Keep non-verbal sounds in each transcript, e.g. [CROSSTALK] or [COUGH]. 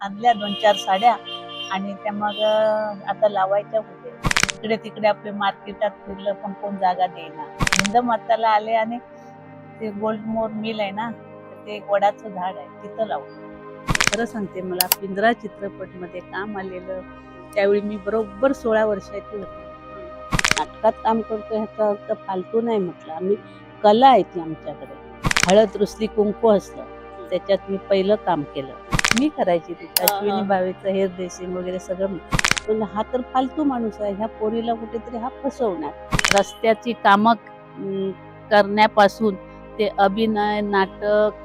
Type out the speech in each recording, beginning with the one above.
आणल्या दोन चार साड्या आणि त्या मग आता लावायच्या होते इकडे तिकडे आपले मार्केटात फिरलं पण कोण जागा देईना. हिंद माताला आले आणि ते गोल्ड मोर मिल आहे ना ते एक वडाचं झाड आहे तिथं लावलं. खरं सांगते मला पिंजरा चित्रपटमध्ये काम आलेलं त्यावेळी मी बरोबर सोळा वर्षाची होते. नाटकात काम करतो ह्याचा अर्थ फालतू नाही म्हटलं. आम्ही कला आहे ती आमच्याकडे. हळद रुसली कुंकू असलं त्याच्यात मी पहिलं काम केलं. मी करायची ती. अश्विनी भावेचं हेअर ड्रेसिंग वगैरे सगळं मी. पण हा तर फालतू माणूस आहे ह्या पोरीला कुठेतरी हा फसवणार रस्त्याची कामं करण्यापासून ते अभिनय नाटक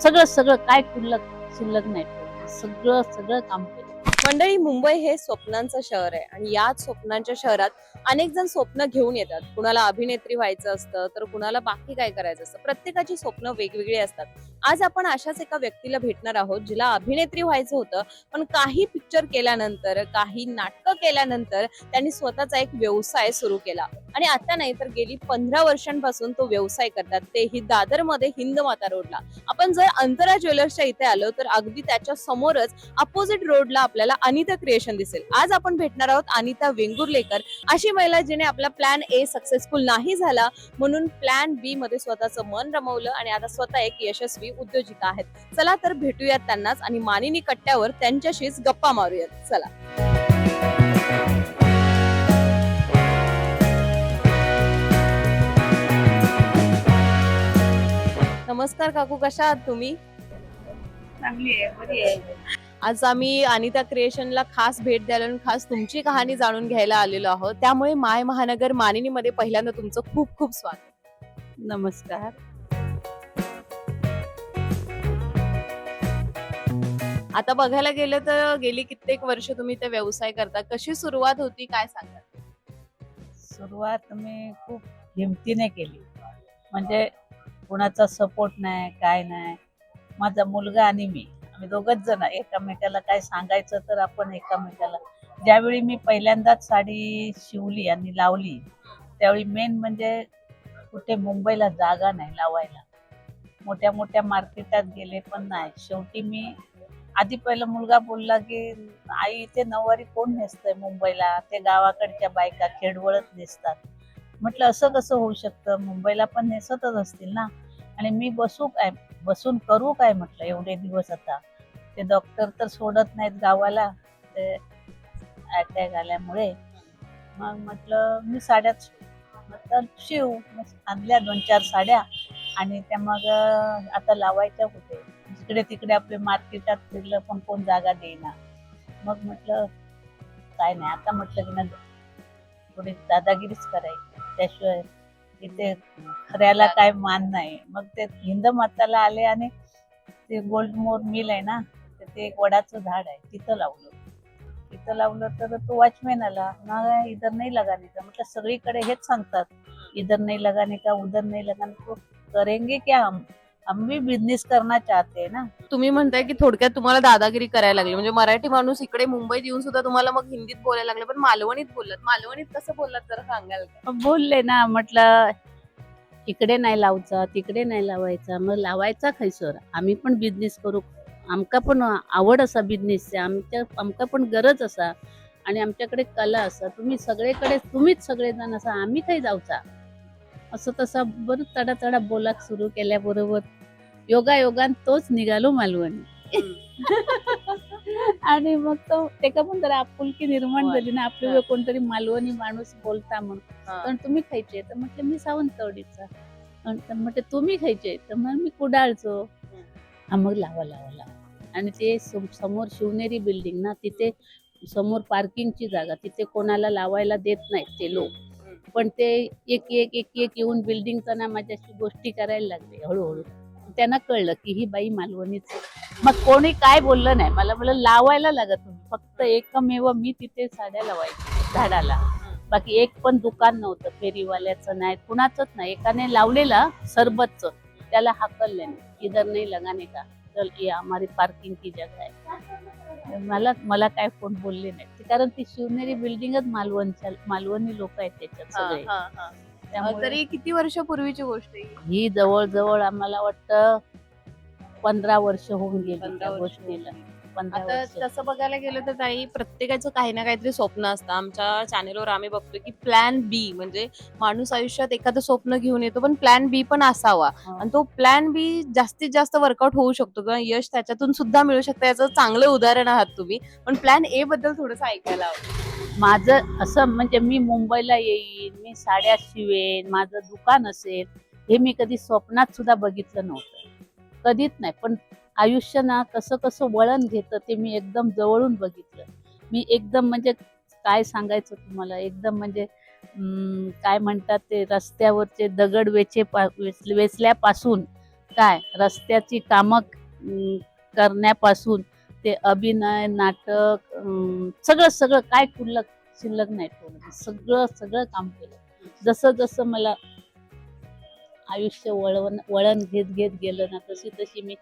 सगळं सगळं काय शिल्लक शिल्लक नाही. सगळं सगळं काम केलं मंडळी मुंबई हे स्वप्नांचं शहर आहे आणि याच स्वप्नांच्या शहरात अनेक जण स्वप्न घेऊन येतात कुणाला अभिनेत्री व्हायचं असतं तर कुणाला बाकी काय करायचं असतं प्रत्येकाची स्वप्न वेगवेगळी असतात आज आपण अशाच एका व्यक्तीला भेटणार आहोत जिला अभिनेत्री व्हायचं होतं पण काही पिक्चर केल्यानंतर काही नाटकं केल्यानंतर त्यांनी स्वतःचा एक व्यवसाय सुरू केला. आणि आता नाही तर गेली पंधरा वर्षांपासून तो व्यवसाय करतात. तेही दादरमध्ये हिंद माता रोडला. आपण जर अंतरा ज्वेलर्सच्या इथे आलो तर अगदी त्याच्या समोरच अपोजिट रोडला आपल्याला अनिता क्रिएशन दिसेल. आज आपण भेटणार आहोत अनिता वेंगुर्लेकर अशी महिला जिने आपला प्लॅन ए सक्सेसफुल नाही झाला म्हणून प्लॅन बी मध्ये स्वतःचं मन रमवलं आणि आता स्वतः एक यशस्वी उद्योजिका आहेत. चला तर भेटूयात त्यांनाच आणि मानिनी कट्ट्यावर त्यांच्याशीच गप्पा मारूयात. चला. नमस्कार काकू कशा आहात तुम्ही? चांगली आहे बरी आहे. आज आम्ही अनिता क्रिएशनला खास भेट द्यायला खास तुमची कहाणी जाणून घ्यायला आलेलो आहोत. त्यामुळे माय महानगर मानिनीमध्ये पहिल्यांदा तुमचं खूप खूप स्वागत. नमस्कार. आता बघायला गेलं तर गेली कित्येक वर्ष तुम्ही ते व्यवसाय करता. कशी सुरुवात होती? काय सांगा सुरुवात मी खूप हिमतीने केली. म्हणजे कुणाचा सपोर्ट नाही काय नाही. माझा मुलगा आणि मी. आम्ही दोघच जण एकामेकाला काय सांगायचं तर आपण एकामेकाला. ज्यावेळी मी पहिल्यांदाच साडी शिवली आणि लावली त्यावेळी मेन म्हणजे कुठे मुंबईला जागा नाही लावायला. मोठ्या मोठ्या मार्केटात गेले पण नाही. शेवटी मी आधी पहिला मुलगा बोलला की आई इथे नऊवारी कोण नेसतंय मुंबईला? ते गावाकडच्या बायका खेडवळत नेसतात. म्हटलं असं कसं होऊ शकतं? मुंबईला पण नेसतच असतील ना? आणि मी बसू काय? बसून करू काय म्हटलं एवढे दिवस आता? ते डॉक्टर तर सोडत नाहीत गावाला. ते अटॅक आल्यामुळे. मग म्हटलं मी साड्याच तर शिव आणल्या दोन चार साड्या आणि त्या मग आता लावायच्या होते जिकडे तिकडे आपले मार्केटात फिरलं पण कोण जागा देईना. मग म्हटलं काय नाही आता म्हटलं की ना थोडी दादागिरीच करायची. त्याशिवाय इथे खऱ्याला काय मान नाही. मग ते हिंद माताला आले आणि ते गोल्ड मोर मिल आहे ना तर ते एक वडाचं झाड आहे तिथं लावलं. तिथं लावलं तर तो वॉचमॅन आला. ना इधर नाही लगाने का? म्हटलं सगळीकडे हेच सांगतात. इधर नहीं लगाने का उधर नहीं लगाने को? करेंगे क्या हम? हम भी बिजनेस करना चाहते हैं ना. तुम्ही म्हणताय की थोडक्यात तुम्हाला दादागिरी करायला लागली. म्हणजे मराठी माणूस इकडे मुंबईत येऊन सुद्धा तुम्हाला मग हिंदीत बोलायला लागले पण मालवणीत बोललात. मालवणीत कसं बोललात जरा सांगाल का? बोलले ना म्हटलं इकडे नाही लावचा तिकडे नाही लावायचा. मग लावायचा खैसर आम्ही पण बिझनेस करू. आमका पण आवड असा बिझनेसची आमच्या आमका पण गरज असा. आणि आमच्याकडे कला असा. तुम्ही सगळीकडे तुम्हीच सगळेजण असा. आम्ही काही जाऊचा? असं तसं बरं तडा तडा बोलाक सुरू केल्याबरोबर. योगा योगान तोच निघालो मालवणी. आणि मग तो त्याका पण जरा आपुलकी निर्माण होय. झाली ना आपल्या हा. कोणतरी मालवणी माणूस बोलता म्हणून. पण तुम्ही खायचे तर म्हटलं मी सावंतवाडीचा. म्हटलं तुम्ही खायचे? तर मग मी कुडाळचो. हा मग लावा लावा लावा. आणि ते सम- समोर शिवनेरी बिल्डिंग ना तिथे समोर पार्किंगची जागा तिथे कोणाला लावायला देत नाहीत ते लोक. पण ते एक एक एक एक येऊन बिल्डिंगचा ना माझ्याशी गोष्टी करायला लागले हळूहळू. त्यांना कळलं की ही बाई मालवणीच. मग कोणी काय बोललं नाही. मला म्हणलं लावायला लागत होती फक्त एकमेव मी तिथे साड्या लावायची झाडाला. बाकी एक पण दुकान नव्हतं. फेरीवाल्याचं नाही कुणाचंच नाही. एकाने लावलेला सरबतचं. त्याला हाकलले नाही इधर नाही लगाने का? चल ये हमारी पार्किंग की जगह आहे. मला मला काय कोण बोलले नाही. कारण ती शिवनेरी बिल्डिंगच मालवणच्या मालवणी लोक आहेत त्याच्यात सगळे. तरी किती वर्षापूर्वीची गोष्ट आहे ही? ही जवळ जवळ आम्हाला वाटतं पंधरा वर्ष होऊन गेली पंधरा त्या वर्ष गोष्टीला. पंधरा आता वर्ष. तसं बघायला गेलं तर ताई प्रत्येकाचं काही ना काहीतरी स्वप्न असतं. आमच्या चॅनेलवर आम्ही बघतो की प्लॅन बी म्हणजे माणूस आयुष्यात एखादं स्वप्न घेऊन येतो पण प्लॅन बी पण असावा. हा. आणि तो प्लॅन बी जास्तीत जास्त वर्कआउट होऊ शकतो किंवा यश त्याच्यातून सुद्धा मिळू शकतं. याचं चांगलं उदाहरण आहात तुम्ही. पण प्लॅन ए बद्दल थोडंसं ऐकायला आवडेल. माझं असं म्हणजे मी मुंबईला येईन मी साड्या शिवेन माझं दुकान असेल हे मी कधी स्वप्नात सुद्धा बघितलं नव्हतं. कधीच नाही पण आयुष्य ना कसं कसं वळण घेतं ते मी एकदम जवळून बघितलं. मी एकदम म्हणजे काय सांगायचं तुम्हाला? एकदम म्हणजे काय म्हणतात ते रस्त्यावरचे दगड वेचे पा वेच- वेचल्यापासून काय? रस्त्याची कामं करण्यापासून ते अभिनय नाटक सगळं सगळं काय कुल्लक शिल्लक नाही ठेवलं. सगळं सगळं काम केलं. जसं जसं मला आयुष्य वळवण वळण घेत घेत गेलं ना तशी तशी मी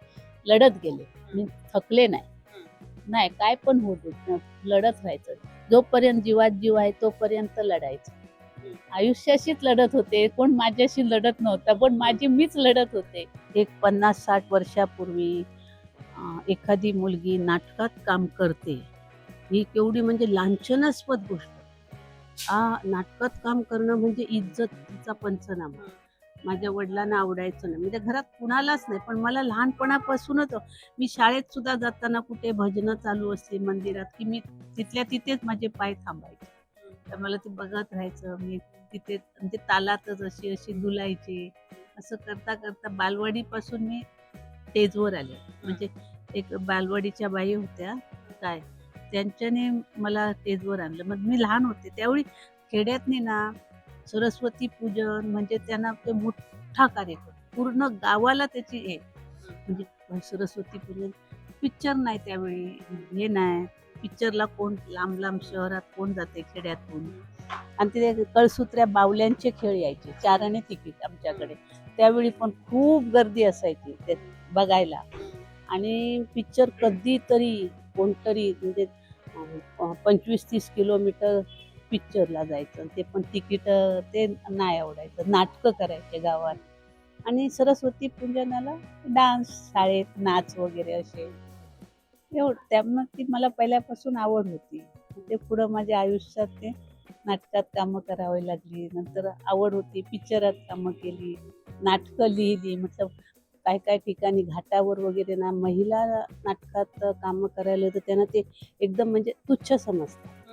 लढत गेले. मी थकले नाही. नाही काय पण होत लढत राहायचं जोपर्यंत जीवात जीव आहे तोपर्यंत लढायचं. आयुष्याशीच लढत होते. कोण माझ्याशी लढत नव्हता पण माझी मीच लढत होते. एक पन्नास साठ वर्षापूर्वी एखादी मुलगी नाटकात काम करते ही केवढी म्हणजे लांछनास्पद गोष्ट. आ नाटकात काम करणं म्हणजे इज्जत तिचा पंचनामा माझ्या वडिलांना आवडायचं नाही. म्हणजे घरात कुणालाच नाही पण मला लहानपणापासूनच मी शाळेत सुद्धा जाताना कुठे भजनं चालू असली मंदिरात की मी तिथल्या तिथेच माझे पाय थांबायचे. तर मला ते बघत राहायचं मी तिथे म्हणजे तालातच अशी अशी डुलायचे असं करता करता बालवाडीपासून मी स्टेजवर आले. म्हणजे एक बालवाडीच्या बाई होत्या काय त्यांच्याने मला स्टेजवर आणलं. मग मी लहान होते त्यावेळी खेड्यातनी ना सरस्वती पूजन म्हणजे त्यांना ते मोठा कार्यक्रम पूर्ण गावाला त्याची हे. म्हणजे सरस्वती पूजन पिक्चर नाही त्यावेळी हे नाही. पिक्चरला कोण लांब लांब शहरात कोण जाते खेड्यातून? आणि तिथे कळसूत्र्या बावल्यांचे खेळ यायचे चाराने तिकीट आमच्याकडे. त्यावेळी पण खूप गर्दी असायची. बघायला. आणि पिक्चर कधीतरी कोणतरी म्हणजे पंचवीस तीस किलोमीटर पिक्चरला जायचं. ते पण तिकीट ते नाही आवडायचं. नाटकं करायचे गावात. आणि सरस्वती पूजनाला डान्स शाळेत नाच वगैरे असे. एवढं. त्यामुळे ती मला पहिल्यापासून आवड होती. ते पुढं माझ्या आयुष्यात ते नाटकात कामं करावी लागली. नंतर आवड होती पिक्चरात कामं केली. नाटकं लिहिली. मतलब काय काय ठिकाणी घाटावर वगैरे ना महिला नाटकात कामं करायला तर त्यांना ते एकदम म्हणजे तुच्छ समजतात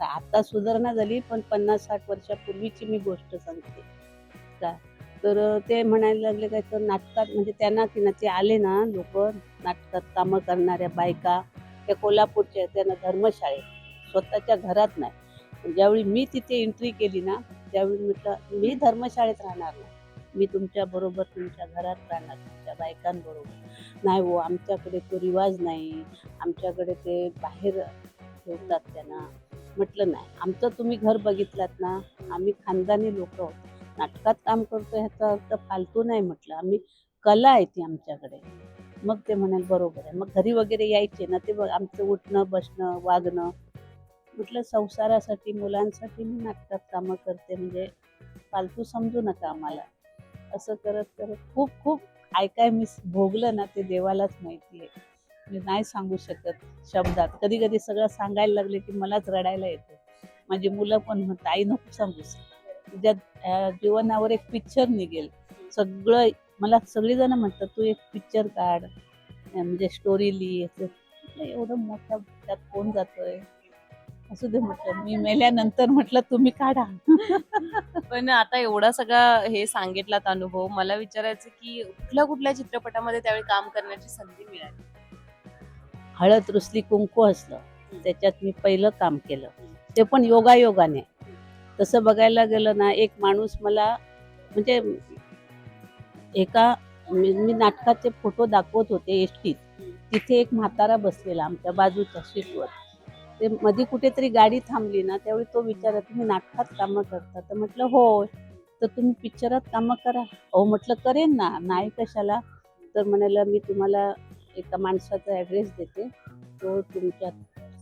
तर आता सुधारणा झाली पण पन्नास साठ वर्षापूर्वीची मी गोष्ट सांगते. का? तर ते म्हणायला लागले काय तर नाटकात म्हणजे त्यांना की ना ते आले ना लोक नाटकात कामं करणाऱ्या बायका त्या कोल्हापूरच्या त्यांना धर्मशाळेत स्वतःच्या घरात नाही. ज्यावेळी मी तिथे एंट्री केली ना त्यावेळी म्हटलं मी धर्मशाळेत राहणार नाही. मी तुमच्या बरोबर तुमच्या घरात राहणार तुमच्या बायकांबरोबर. नाही हो आमच्याकडे तो रिवाज नाही. आमच्याकडे ते बाहेर ठेवतात त्यांना. म्हटलं नाही. आमचं तुम्ही घर बघितलात ना आम्ही खानदानी लोक आहोत. नाटकात काम करतो ह्याचा अर्थ फालतू नाही म्हटलं. आम्ही कला आहे ती आमच्याकडे. मग ते म्हणाल बरोबर आहे. मग घरी वगैरे यायचे ना ते बघ आमचं उठणं बसणं वागणं. म्हटलं संसारासाठी मुलांसाठी मी नाटकात कामं करते. म्हणजे फालतू समजू नका आम्हाला. असं करत करत खूप खूप काय काय मी भोगलं ना ते देवालाच माहिती आहे. मी नाही सांगू शकत शब्दात. कधी कधी सगळं सांगायला लागले की मलाच रडायला येतं. माझी मुलं पण म्हणतात आई नको सांगूस तुझ्या जीवनावर एक पिक्चर निघेल. सगळं मला सगळेजण म्हणतात तू एक पिक्चर काढ. म्हणजे स्टोरी लिही. एवढं मोठ्या त्यात कोण जातोय? असू दे म्हटलं मी मेल्यानंतर म्हटलं तुम्ही काढा. [LAUGHS] पण आता एवढा सगळा हे सांगितलात अनुभव मला विचारायचं की कुठल्या कुठल्या चित्रपटामध्ये त्यावेळी काम करण्याची संधी मिळाली? हळद रुसली कुंकू असलं त्याच्यात मी पहिलं काम केलं. ते पण योगायोगाने. तसं बघायला गेलं ना एक माणूस मला म्हणजे एका मी नाटकाचे फोटो दाखवत होते एसटीत. तिथे एक म्हातारा बसलेला आमच्या बाजूच्या सीटवर. ते मध्ये कुठेतरी गाडी थांबली ना त्यावेळी तो विचारत तुम्ही नाटकात कामं करता? तर म्हटलं हो. तर तुम्ही पिक्चरात कामं करा. हो. म्हटलं करेन ना. नाही कशाला. तर म्हणाला मी तुम्हाला एका माणसाचा ॲड्रेस देते. तो तुमच्या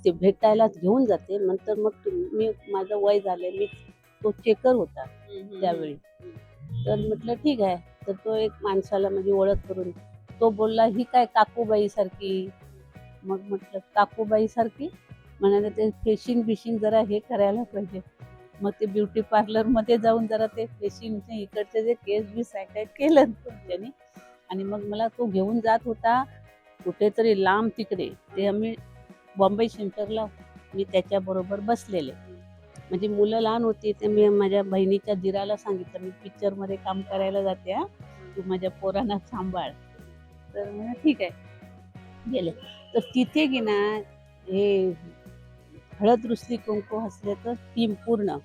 ते भेटायला घेऊन जाते. नंतर मग तुम- मी माझं वय झालंय मी तो चेकर होता त्यावेळी. तर म्हटलं ठीक आहे. तर तो एक माणसाला माझी ओळख करून तो बोलला ही काय काकूबाई सारखी मग म्हटलं काकूबाई सारखी म्हणाले ते फेशिंग बिशिंग जरा हे करायला पाहिजे. मग ते ब्युटी पार्लरमध्ये जाऊन जरा ते फेशिंग इकडचे जे केस बीस आहे केलं त्यांनी. आणि मग मला तो घेऊन जात होता कुठेतरी लांब तिकडे. ते आम्ही बॉम्बे सेंटरला मी त्याच्याबरोबर बसलेले. म्हणजे मुलं लहान होती ते मी माझ्या बहिणीच्या दिराला सांगितलं मी पिक्चरमध्ये काम करायला जाते हा. तू माझ्या पोरांना सांभाळ. तर ठीक आहे. गेले. तर तिथे की ना हे हळद रुसली कुंकू हसल्याचं टीम पूर्ण.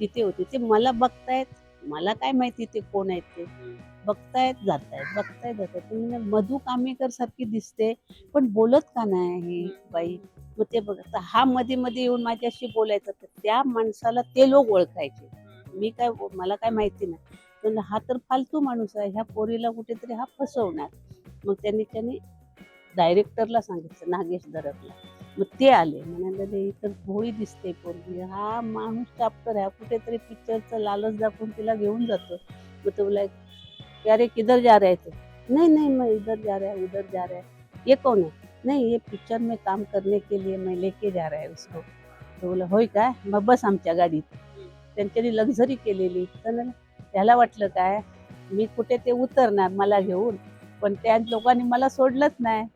तिथे होती. ते मला बघतायत. मला काय माहिती ते कोण आहेत ते. बघतायत जातायत. बघतायत जातायत. तुम्ही मधु कामेकर सारखी दिसते. पण बोलत का नाही ही बाई? मग ते बघत हा मध्ये मध्ये येऊन माझ्याशी बोलायचं तर त्या माणसाला ते लोक ओळखायचे. मी काय मला काय माहिती नाही. पण हा तर फालतू माणूस आहे. ह्या पोरीला कुठेतरी हा फसवणार. मग त्यांनी त्यांनी डायरेक्टरला सांगितलं नागेश दरकला मग ते आले. म्हणाले "रे, इतर भोळी दिसते पोरगी. हा माणूस चाप्टर आहे हा कुठेतरी पिक्चरचं लालच दाखवून तिला घेऊन जातो. मग तो बोला अरे किधर जा रहे थे नहीं नहीं मैं इधर जा रहा है उधर जा रहा है. ये कौन है? नहीं ये पिक्चर में काम करने के लिए मैं लेके जा रहा है उसको. तो बोला होय काय मग बस आमच्या गाडीत. त्यांच्यानी लक्झरी केलेली. तर त्याला वाटलं काय? मी कुठे ते उतरणार मला घेऊन? पण त्या लोकांनी मला सोडलंच नाही.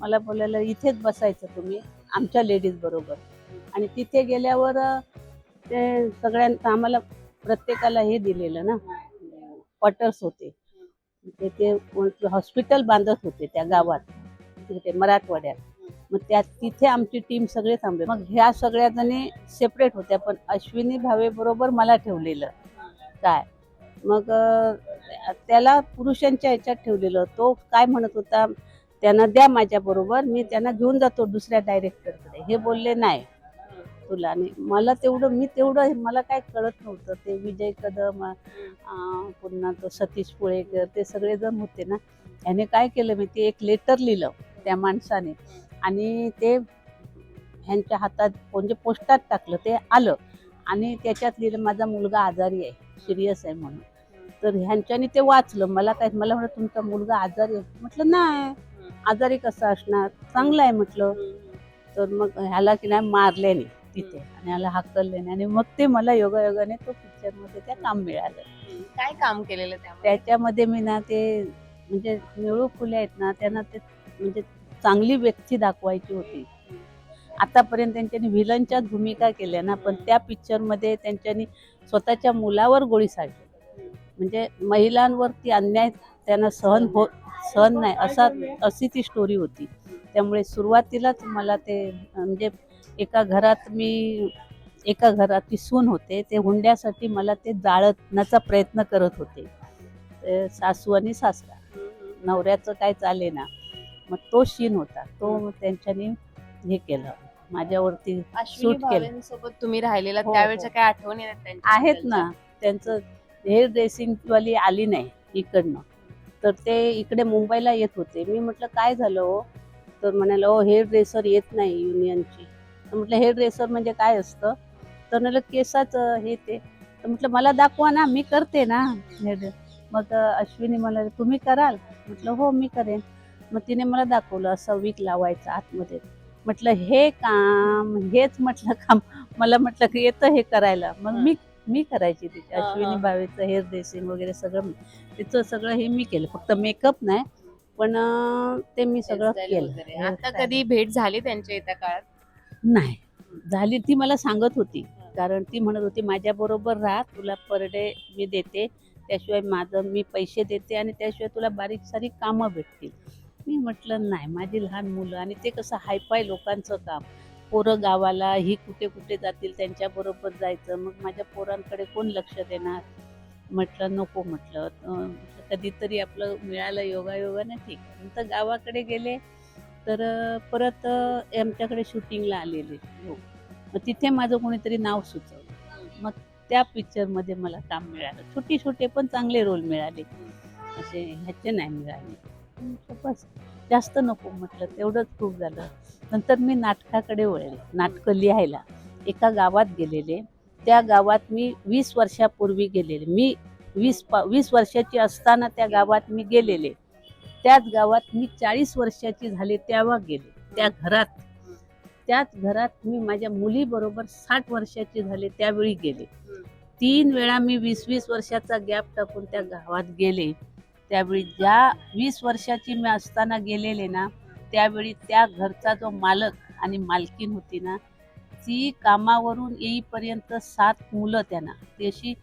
मला बोलायला इथेच बसायचं तुम्ही. आमच्या लेडीज बरोबर. आणि तिथे गेल्यावर ते सगळ्यांना आम्हाला प्रत्येकाला हे दिलेलं ना क्वार्टर्स होते. ते ते हॉस्पिटल बांधत होते त्या गावात तिथे मराठवाड्यात. मग त्या तिथे आमची टीम सगळे थांबले. मग ह्या सगळ्या जणी सेपरेट होत्या पण अश्विनी भावे बरोबर मला ठेवलेलं. काय? मग त्याला पुरुषांच्या ह्याच्यात ठेवलेलं. तो काय म्हणत होता त्यांना द्या माझ्याबरोबर मी त्यांना घेऊन जातो दुसऱ्या डायरेक्टरकडे हे बोलले नाही तुला आणि मला तेवढं मी तेवढं मला काय कळत नव्हतं. ते विजय कदम पुन्हा तो सतीश पुळेकर ते सगळेजण होते ना. ह्याने काय केलं मी ते एक लेटर लिहिलं त्या माणसाने. आणि ते ह्यांच्या हातात म्हणजे पोस्टात टाकलं ते आलं. आणि त्याच्यात लिहिलं माझा मुलगा आजारी आहे सिरियस आहे म्हणून. तर ह्यांच्यानी ते वाचलं. मला काय मला म्हणलं तुमचा मुलगा आजारी आहे. म्हटलं नाही. आजारी कसा असणार? चांगला आहे म्हटलं तर मग ह्याला की नाही मारले नाही तिथे आणि ह्याला हाकलले नाही. आणि मग ते मला योगायोगाने तो पिक्चरमध्ये त्या काम मिळालं. काय काम केलेलं त्याच्यामध्ये मी ना ते म्हणजे निळू फुले आहेत ना त्यांना ते म्हणजे चांगली व्यक्ती दाखवायची होती. आतापर्यंत त्यांच्यानी व्हिलनच्याच भूमिका केल्या ना पण त्या पिक्चरमध्ये त्यांच्यानी स्वतःच्या मुलावर गोळी साडली म्हणजे महिलांवरती अन्याय त्यांना सहन हो सहन नाही. असा अशी ती स्टोरी होती. त्यामुळे सुरुवातीलाच मला ते म्हणजे एका घरात मी एका घराची सून होते. ते हुंड्यासाठी मला ते जाळण्याचा प्रयत्न करत होते. ते सासू आणि सासरा. नवऱ्याचं काय चाले ना मग तो शीन होता. तो त्यांच्यानी हे केलं. माझ्यावरती सूट केलं. भावेंसोबत तुम्ही राहिलेला. हो, त्यावेळेच्या हो. काय आठवणी आहेत ना. त्यांचं हेअर ड्रेसिंगवाली आली नाही इकडनं. तर ते इकडे मुंबईला येत होते. मी म्हटलं काय झालं हो? तर म्हणाले हो हेअर ड्रेसर येत नाही युनियनची तर म्हटलं हेअर ड्रेसर म्हणजे काय असतं? तर म्हटलं केसाचं हे ते. तर म्हटलं मला दाखवा ना मी करते ना. हेअर मग अश्विनी मला तुम्ही कराल? म्हटलं हो मी करेन. मग तिने मला दाखवलं असं वीक लावायचं आतमध्ये. म्हटलं हे काम हेच म्हटलं काम. मला म्हटलं की येतं हे करायला. मग मी मी करायची हा, हा. अश्विनी भावेचं हेअर ड्रेसिंग वगैरे सगळं मी- तिचं सगळं हे मी केलं. फक्त मेकअप नाही पण अं, ते मी सगळं Hairstyle केलं. आता. कधी भेट झाली त्यांच्या येत्या काळात? नाही. झाली ती मला सांगत होती. कारण ती म्हणत होती माझ्या बरोबर राहा तुला पर डे मी देते. त्याशिवाय माझं मी पैसे देते आणि त्याशिवाय तुला बारीक सारीक कामं भेटतील. मी म्हटलं नाही माझी लहान मुलं आणि ते कसं हायफाय लोकांचं काम. पोरं गावाला ही कुठे कुठे जातील त्यांच्याबरोबर जायचं मग माझ्या पोरांकडे कोण लक्ष देणार? म्हटलं नको म्हटलं. कधीतरी आपलं मिळालं योगायोगाने ठीक. नंतर गावाकडे गेले तर परत आमच्याकडे शूटिंगला आलेले लोक. मग तिथे माझं कोणीतरी नाव सुचवलं. मग त्या पिक्चरमध्ये मला काम मिळालं. छोटे छोटे पण चांगले रोल मिळाले. असे ह्याचे नाही मिळाले. म्हटलं बस. जास्त नको म्हटलं तेवढंच खूप झालं. नंतर मी नाटकाकडे वळले नाटकं लिहायला एका गावात गेलेले. त्या गावात मी वीस वर्षापूर्वी गेलेले. मी वीस पा वीस वर्षाची असताना त्या गावात मी गेलेले. त्याच गावात मी चाळीस वर्षाची झाले तेव्हा गेले त्या घरात. त्याच घरात मी माझ्या मुलीबरोबर साठ वर्षाची झाले त्यावेळी गेले. तीन वेळा मी वीस वीस वर्षाचा गॅप टाकून त्या गावात गेले. त्यावेळी ज्या वीस वर्षाची मी असताना गेलेले ना त्यावेळी त्या घरचा जो मालक आणि मालकीन होती ना ती कामावरून येईपर्यंत सात मुलं त्यांना. ती अशी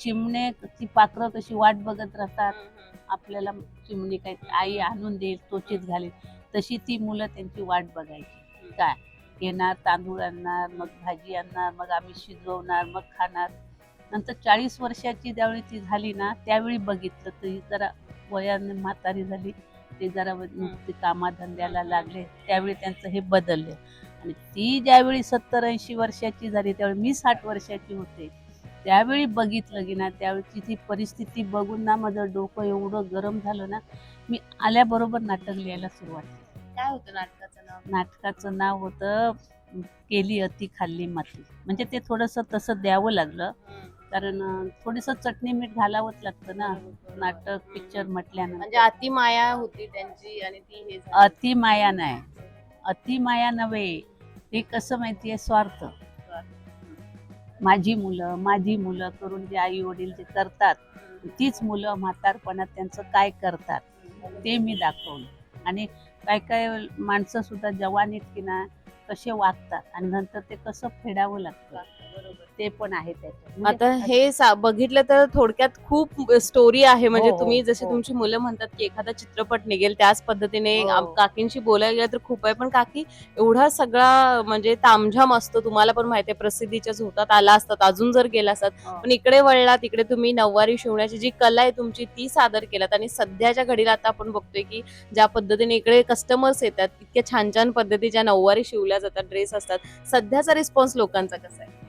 चिमणे ती पाखरं कशी वाट बघत राहतात. आपल्याला चिमणी काय आई आणून देईल तोचीत घालेल. तशी ती मुलं त्यांची वाट बघायची. काय? येणार तांदूळ आणणार मग भाजी आणणार मग आम्ही शिजवणार मग खाणार. नंतर चाळीस वर्षाची ज्यावेळी ती झाली ना त्यावेळी बघितलं ही जरा वयाने म्हातारी झाली. ते जरा ते कामाधंद्याला लागले. त्यावेळी त्यांचं हे बदलले. आणि ती ज्यावेळी सत्तर ऐंशी वर्षाची झाली त्यावेळी मी साठ वर्षाची होते. त्यावेळी बघितलं की ना त्यावेळी ती परिस्थिती बघून ना माझं डोकं एवढं गरम झालं ना मी आल्याबरोबर नाटक लिहायला सुरुवात केली. काय होतं नाटकाचं नाव? नाटकाचं नाव होतं केली अति खाल्ली माती. म्हणजे ते थोडंसं तसं द्यावं लागलं. कारण थोडंसं चटणी मीठ घालावंच लागतं ना. नाटक पिक्चर म्हणजे म्हटल्यानंतर. अति माया होती त्यांची आणि ती हे झाली. अति माया नाही. अति माया नव्हे. ते कसं माहितीये स्वार्थ. माझी मुलं माझी मुलं करून जे आई वडील जे करतात तीच मुलं म्हातारपणात त्यांचं काय करतात ते मी दाखवलं. आणि काय काय माणसं सुद्धा जवानीत की ना कसे वागतात आणि नंतर ते कसं फेडावं लागतं. ते पण आहे त्याच्यात. म्हणजे आता हे बघितलं तर थोडक्यात खूप स्टोरी आहे. म्हणजे हो, तुम्ही जसे हो. तुमची मुलं म्हणतात की एखादा चित्रपट निघेल त्याच पद्धतीने हो. काकींशी बोलायला गेलं तर खूप आहे. पण काकी एवढा सगळा म्हणजे तामझाम असतो. तुम्हाला पण माहिती आहे प्रसिद्धीच्या झोतात आला असतात. अजून जर गेला असतात. हो. पण इकडे वळला तिकडे तुम्ही नऊवारी शिवण्याची जी कला आहे तुमची ती सादर केलात. आणि सध्याच्या घडीला आता आपण बघतोय की ज्या पद्धतीने इकडे कस्टमर्स येतात इतक्या छान छान पद्धतीच्या नऊवारी शिवल्या जातात ड्रेस असतात. सध्याचा रिस्पॉन्स लोकांचा कसा आहे?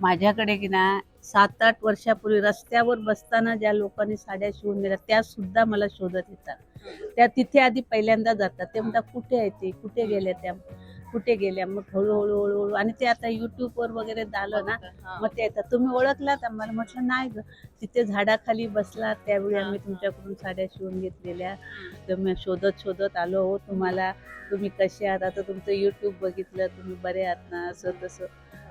माझ्याकडे की ना सात आठ वर्षापूर्वी रस्त्यावर बसताना ज्या लोकांनी साड्या शिवून दिल्या त्या सुद्धा मला शोधत येतात. त्या तिथे आधी पहिल्यांदा जातात. ते म्हणतात कुठे आहे ते? कुठे गेल्या त्या? कुठे गेल्या? मग हळूहळू हळूहळू आणि ते आता युट्यूबवर वगैरे झालं ना मग ते येतात. तुम्ही ओळखलात आम्हाला? म्हटलं नाही ग. तिथे झाडाखाली बसला त्यावेळी आम्ही तुमच्याकडून साड्या शिवून घेतलेल्या. तर मी शोधत शोधत आलो हो तुम्हाला. तुम्ही कसे आहात? आता तुमचं युट्यूब बघितलं तुम्ही बरे आहात ना? असं तसं.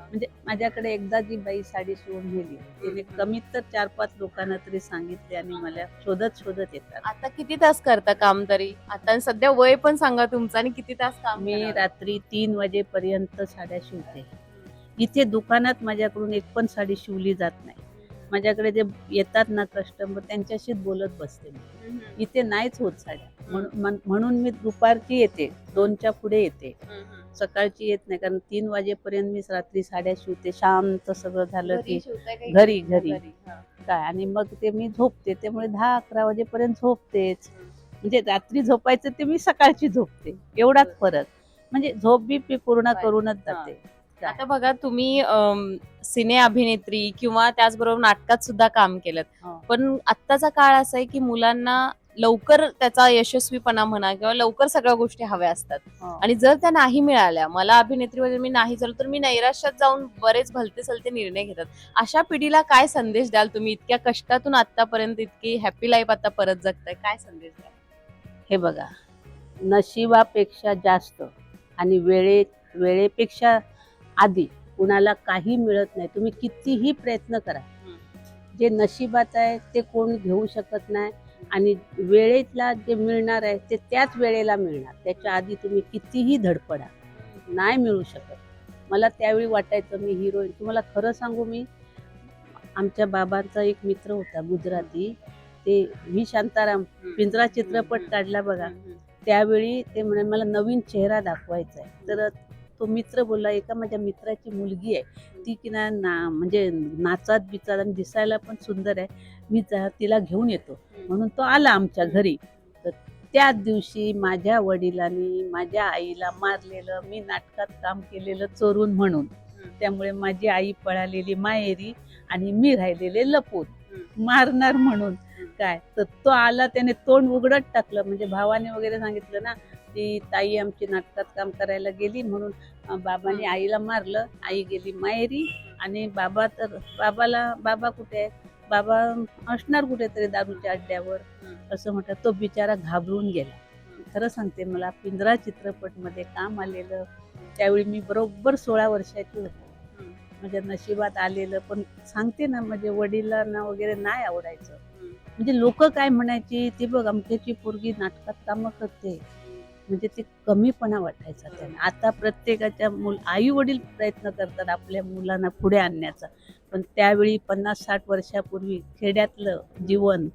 म्हणजे माझ्याकडे एकदा जी बाई साडी शिवून गेली तिने कमीत तर चार पाच लोकांना तरी सांगितले आणि मला शोधत शोधत येतात. आता किती तास करता काम तरी? आता सध्या वय पण सांगा तुमचं आणि किती तास काम मी? रात्री तीन वाजेपर्यंत साड्या शिवते. इथे दुकानात माझ्याकडून एक पण साडी शिवली जात नाही. माझ्याकडे जे येतात ना कस्टमर त्यांच्याशीच बोलत बसते मी. इथे नाहीच होत साड्या. म्हणून म्हण- म्हणून मी दुपारची येते दोनच्या पुढे येते. सकाळची येत नाही कारण तीन वाजेपर्यंत मी रात्री साड्या शिवते शांत सगळं झालं की घरी? घरी. काय आणि मग ते मी झोपते त्यामुळे दहा अकरा वाजेपर्यंत झोपतेच म्हणजे रात्री झोपायचं ते मी सकाळची झोपते एवढाच फरक म्हणजे झोप बी मी पूर्ण करूनच जाते? आता बघा तुम्ही सिने अभिनेत्री किंवा त्याचबरोबर नाटकात सुद्धा काम केलं हो. पण आत्ताचा काळ असा आहे की मुलांना लवकर त्याचा यशस्वीपणा म्हणा किंवा लवकर सगळ्या गोष्टी हव्या असतात. आणि जर त्या नाही मिळाल्या मला अभिनेत्री वगैरे मी नाही झालो तर मी नैराश्यात जाऊन बरेच भलते सलते निर्णय घेतात. अशा पिढीला काय संदेश द्याल तुम्ही? इतक्या कष्टातून आतापर्यंत इतकी हॅपी लाईफ आता परत जगताय काय संदेश द्याल? हे बघा नशिबापेक्षा जास्त आणि वेळे वेळेपेक्षा आधी कुणाला काही मिळत नाही तुम्ही कितीही प्रयत्न करा. जे नशिबात आहे ते कोण घेऊ शकत नाही. आणि वेळेतला जे मिळणार आहे ते त्याच वेळेला मिळणार. त्याच्या आधी तुम्ही कितीही धडपडा नाही मिळू शकत. मला त्यावेळी वाटायचं मी हिरोईन. तुम्हाला खरं सांगू मी आमच्या बाबांचा एक मित्र होता गुजराती. ते व्ही शांताराम पिंजरा चित्रपट काढला बघा. त्यावेळी ते म्हणे मला नवीन चेहरा दाखवायचा आहे. तर तो मित्र बोलला एका माझ्या मित्राची मुलगी आहे. ती की ना ना म्हणजे नाचात बिचात आणि दिसायला पण सुंदर आहे. मी तिला घेऊन येतो. म्हणून तो आला आमच्या घरी. तर त्याच दिवशी माझ्या वडिलांनी माझ्या आईला मारलेलं मी नाटकात काम केलेलं चोरून म्हणून. त्यामुळे माझी आई पळालेली माहेरी आणि मी राहिलेले लपून. मारणार म्हणून. काय? तर तो आला त्याने तोंड उघडत टाकलं. म्हणजे भावाने वगैरे सांगितलं ना ती ताई आमची नाटकात काम करायला गेली म्हणून बाबाने आईला मारलं. आई गेली माहेरी आणि बाबा तर बाबाला बाबा कुठे आहे बाबा असणार कुठेतरी दारूच्या अड्ड्यावर. असं म्हणतात तो बिचारा घाबरून गेला. खरं सांगते मला पिंजरा चित्रपटमध्ये काम आलेलं त्यावेळी मी बरोबर सोळा वर्षाची होते. माझ्या नशिबात आलेलं पण सांगते ना म्हणजे वडिलांना वगैरे नाही आवडायचं. म्हणजे लोक काय म्हणायची ती बघ आमच्याची पोरगी नाटकात कामं करते. म्हणजे ते कमीपणा वाटायचा त्यांना. आता प्रत्येकाच्या मुल आई वडील प्रयत्न करतात आपल्या मुलांना पुढे आणण्याचा. पण त्यावेळी पन्नास साठ वर्षापूर्वी खेड्यातलं जीवन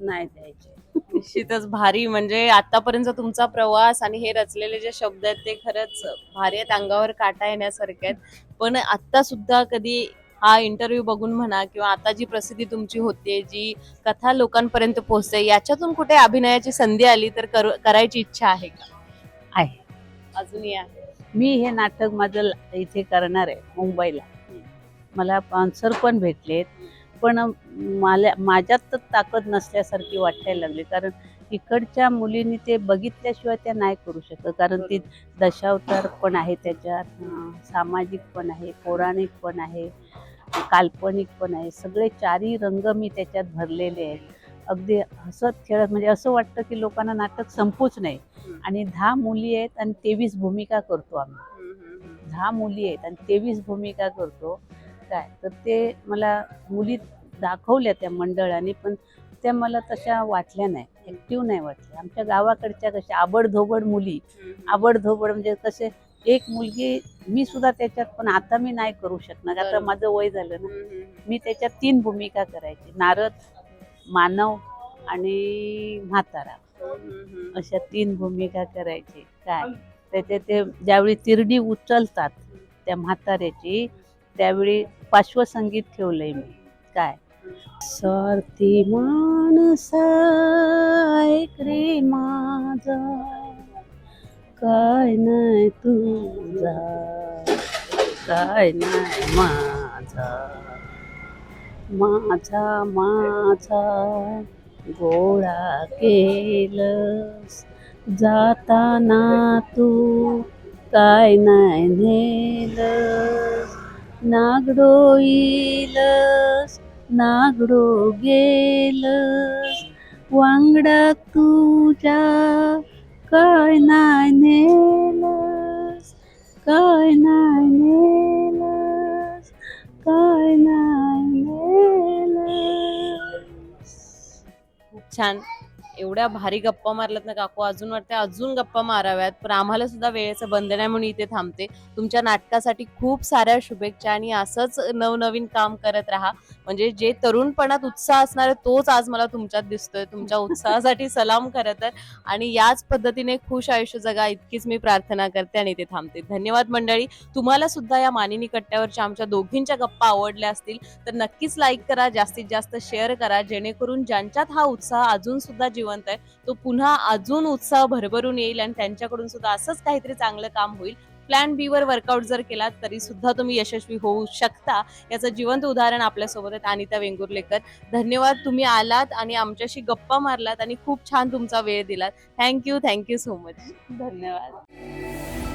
नाही द्यायचे. निश्चितच भारी. म्हणजे आतापर्यंत तुमचा प्रवास आणि हे रचलेले जे शब्द आहेत ते खरंच भारी आहेत. अंगावर काटा येण्यासारखे आहेत. पण आता सुद्धा कधी हा इंटरव्ह्यू बघून म्हणा किंवा आता जी प्रसिद्धी तुमची होते जी कथा लोकांपर्यंत पोहोचते याच्यातून कुठे अभिनयाची संधी आली तर करू- करायची इच्छा आहे का? आहे. अजूनही आहे. मी हे नाटक माझं इथे करणार आहे मुंबईला. मला स्पॉन्सर पण भेटलेत पण मला माझ्यात तर ताकद नसल्यासारखी वाटायला लागली कारण इकडच्या मुलींनी ते बघितल्याशिवाय त्या नाही करू शकत कारण ती दशावतार पण आहे त्याच्यात सामाजिक पण आहे पौराणिक पण आहे. काल्पनिक पण आहे. सगळे चारही रंग मी त्याच्यात भरलेले आहेत. अगदी हसत खेळत म्हणजे असं वाटतं की लोकांना नाटक संपूच नाही. आणि दहा मुली आहेत आणि तेवीस भूमिका करतो आम्ही. दहा मुली आहेत आणि तेवीस भूमिका करतो. काय? तर ते मला मुली दाखवल्या त्या मंडळाने पण त्या मला तशा वाटल्या नाही. ॲक्टिव्ह नाही वाटल्या. आमच्या गावाकडच्या कशा आबडधोबड मुली. आबडधोबड म्हणजे कसे एक मुलगी मी सुद्धा त्याच्यात पण आता मी नाही करू शकणार. आता. माझं वय झालं ना. मी त्याच्यात तीन भूमिका करायची. नारद मानव आणि म्हातारा. अशा तीन भूमिका करायची. काय? त्याचे ते ज्यावेळी तिरडी उचलतात त्या म्हाताऱ्याची त्यावेळी पार्श्वसंगीत ठेवलंय मी. काय? सरती माणसा रे माझा. काय नाही तुझा काय नाही माझा. माझा माझा गोळा केलं जाताना तू काय नाही नेलं नागडो येलस नागडो गेलस. वांगडा तुझ्या काय नाही नेलस काय एवढ्या भारी गप्पा मारल्यात ना काकू. अजून वाटते अजून गप्पा माराव्यात. पण आम्हाला सुद्धा वेळेचं बंधन आहे म्हणून इथे थांबते. तुमच्या नाटकासाठी खूप साऱ्या शुभेच्छा आणि असंच नवनवीन काम करत राहा. म्हणजे जे तरुणपणात उत्साह असणार आहे तोच आज मला तुमच्यात दिसतोय. तुमच्या [LAUGHS] उत्साहासाठी सलाम करत आहे आणि याच पद्धतीने खुश आयुष्य जगा इतकीच मी प्रार्थना करते आणि इथे थांबते. धन्यवाद मंडळी. तुम्हाला सुद्धा या मानिनी कट्ट्यावरच्या आमच्या दोघींच्या गप्पा आवडल्या असतील तर नक्कीच लाईक करा जास्तीत जास्त शेअर करा जेणेकरून ज्यांच्यात हा उत्साह अजून सुद्धा जिवंत आहे. तो पुन्हा अजून उत्साह भरभरून येईल आणि त्यांच्याकडून सुद्धा असंच काहीतरी चांगलं काम होईल. प्लॅन बी वर वर्कआउट जर केलात तरी सुद्धा तुम्ही यशस्वी होऊ शकता. याचं जिवंत उदाहरण आपल्यासोबत आहेत अनिता वेंगुर्लेकर. धन्यवाद तुम्ही आलात आणि आमच्याशी गप्पा मारलात आणि खूप छान तुमचा वेळ दिलात. थँक्यू थँक्यू सो मच धन्यवाद.